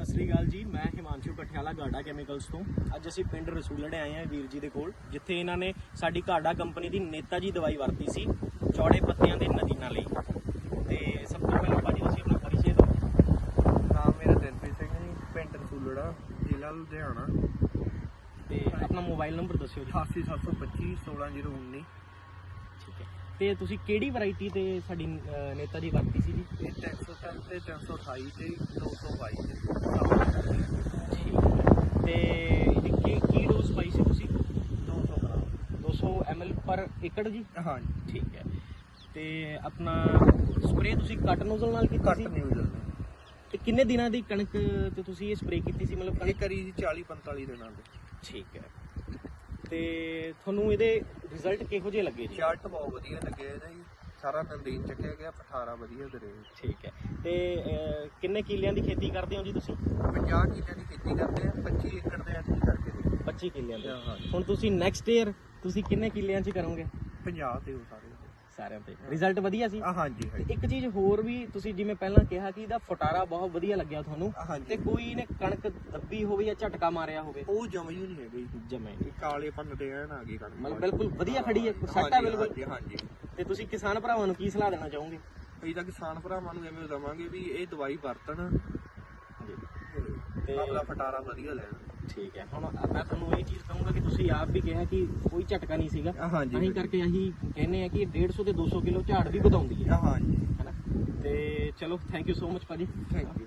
ਸਤਿ ਸ੍ਰੀ ਅਕਾਲ ਜੀ ਮੈਂ ਹਿਮਾਂਸ਼ੂ ਪਠਿਆਲਾ ਗਾਡਾ ਕੈਮੀਕਲਸ ਤੋਂ। ਅੱਜ ਅਸੀਂ ਪਿੰਡ ਰਸੂਲੜੇ ਆਏ ਹਾਂ ਵੀਰ ਜੀ ਦੇ ਕੋਲ ਜਿੱਥੇ ਇਹਨਾਂ ਨੇ ਸਾਡੀ ਗਾਡਾ ਕੰਪਨੀ ਦੀ ਨੇਤਾਜੀ ਦਵਾਈ ਵਰਤੀ ਸੀ ਚੌੜੇ ਪੱਤਿਆਂ ਦੇ ਨਦੀਨਾਂ ਲਈ। ਤੇ ਸਭ ਤੋਂ ਪਹਿਲਾਂ ਭਾਜੀ ਤੁਸੀਂ ਆਪਣਾ ਪਰਿਚੈ ਦਿਓ। ਨਾਮ ਮੇਰਾ ਦਿਲਪ੍ਰੀਤ ਸਿੰਘ ਜੀ ਪਿੰਡ ਰਸੂਲੜਾ ਜ਼ਿਲ੍ਹਾ ਲੁਧਿਆਣਾ। ਤੇ ਆਪਣਾ ਮੋਬਾਈਲ ਨੰਬਰ ਦੱਸਿਓ ਜੀ। 88725 16019 ਠੀਕ ਹੈ। ਤੇ ਤੁਸੀਂ ਕਿਹੜੀ ਵੈਰਾਈਟੀ ਤੇ ਸਾਡੀ ਅਹ, ਨੇਤਾਜੀ ਵਰਤੀ ਸੀ ਜੀ? ਇਹ 303 ਤੇ 328 ਤੇ 222 ਤੇ ਠੀਕ ਹੈ ਤੇ ਇਹਦੀ ਕੀ ਕੀ ਡੋਜ਼ ਪਾਈ ਸੀ ਤੁਸੀਂ 200 ਗ੍ਰਾਮ 200 ml ਪਰ ਏਕੜ ਜੀ? ਹਾਂਜੀ। ਠੀਕ ਹੈ। ਤੇ ਆਪਣਾ ਸਪਰੇ ਤੁਸੀਂ ਕੱਟ ਨੋਜ਼ਲ ਨਾਲ ਕੀਤੀ ਕੱਟ ਸੀ? ਨਿਊਜ਼ਲ ਤੇ ਕਿੰਨੇ ਦਿਨਾਂ ਦੀ ਕਣਕ ਤੇ ਤੁਸੀਂ ਇਹ ਸਪਰੇ ਕੀਤੀ ਸੀ? ਮਤਲਬ ਇਹ ਕਣਕ ਕਰੀ ਜੀ 40 45 ਦਿਨਾਂ ਦੇ। ਠੀਕ ਹੈ। ਤੇ ਤੁਹਾਨੂੰ ਇਹਦੇ ਰਿਜ਼ਲਟ ਕਿਹੋ ਜਿਹੇ ਲੱਗੇ ਜੀ? ਚਾਰਟ ਬਹੁਤ ਵਧੀਆ ਲੱਗੇ ਇਹਦਾ ਜੀ। ਸਾਰਾ ਨੰਦੀਨ ਚੱਕਿਆ ਗਿਆ ਪਠਾਰਾ ਵਧੀਆ ਕਰੇ ਠੀਕ ਹੈ। ਤੇ ਅਹ, ਕਿੰਨੇ ਕਿੱਲਿਆਂ ਦੀ ਖੇਤੀ ਕਰਦੇ ਹੋ ਜੀ ਤੁਸੀਂ? 50 ਕਿੱਲਿਆਂ ਦੀ ਖੇਤੀ ਕਰਦੇ ਆ 25 ਏਕੜ ਦੇ ਦੇ 25 ਕਿੱਲਿਆਂ ਦੀ। ਹਾਂ। ਹੁਣ ਤੁਸੀਂ ਨੈਕਸਟ ਈਅਰ ਤੁਸੀਂ ਕਿੰਨੇ ਕਿੱਲਿਆਂ 'ਚ ਕਰੋਗੇ? 50 ਤੇ ਉਹ ਸਾਰੇ। ਸਾਰਿਆਂ ਤੇ। ਰਿਜ਼ਲਟ ਵਧੀਆ ਸੀ। ਆ ਹਾਂਜੀ ਤੇ ਹਾਂਜੀ। ਇੱਕ ਚੀਜ਼ ਹੋਰ ਵੀ ਤੁਸੀਂ ਜਿਵੇਂ ਪਹਿਲਾਂ ਕਿਹਾ ਕਿ ਇਹਦਾ ਫਟਾਰਾ ਬਹੁਤ ਵਧੀਆ ਲੱਗਿਆ ਤੁਹਾਨੂੰ ਆ ਹਾਂਜੀ। ਤੇ ਕੋਈ ਨੇ ਕਣਕ ਦੱਬੀ ਹੋਵੇ ਜਾਂ ਝਟਕਾ ਮਾਰਿਆ ਹੋਵੇ? ਉਹ ਜਮਾ ਹੀ ਨਹੀਂ ਹੈਗਾ ਜਮੇ ਇਹ ਕਾਲੇ ਪੰਨ ਤੇ ਐਨ ਆ ਗਈ ਕਣਕ। ਮਤਲਬ ਬਿਲਕੁਲ ਵਧੀਆ ਖੜੀ ਹੈ ਸੱਟ ਹੈ ਹਾਂਜੀ, ਬਿਲਕੁਲ। ਹਾਂਜੀ ਹਾਂਜੀ। ਤੇ ਤੁਸੀਂ ਕਿਸਾਨ ਭਰਾਵਾਂ ਨੂੰ ਕੀ ਸਲਾਹ ਦੇਣਾ ਚਾਹੋਗੇ? ਅਸੀਂ ਤਾਂ ਕਿਸਾਨ ਭਰਾਵਾਂ ਨੂੰ ਐਵੇਂ ਦਵਾਂਗੇ ਵੀ ਇਹ ਦਵਾਈ ਵਰਤਣ। ਤੇ ਤੇ- ਆਪਣਾ ਫਟਾਰਾ ਵਧੀਆ ਲੈਣ। ਠੀਕ ਹੈ। ਹੁਣ ਮੈਂ ਤੁਹਾਨੂੰ ਇਹ ਚੀਜ਼ ਕਹੂੰਗਾ ਕਿ ਤੁਸੀਂ ਆਪ ਵੀ ਕਿਹਾ ਕਿ ਕੋਈ ਝਟਕਾ ਨਹੀਂ ਸੀਗਾ। ਹਾਂਜੀ ਅਸੀਂ ਕਰਕੇ ਅਸੀਂ ਕਹਿੰਨੇ ਆ ਕਿ 150 ਤੇ 200 ਕਿਲੋ ਝਾੜ ਵੀ ਵਧਾਉਂਦੀ ਹੈ। ਹਾਂਜੀ। ਹੈਨਾ ਤੇ ਚਲੋ ਥੈਂਕ ਯੂ ਸੋ ਮਚ ਭਾਜੀ। Thank you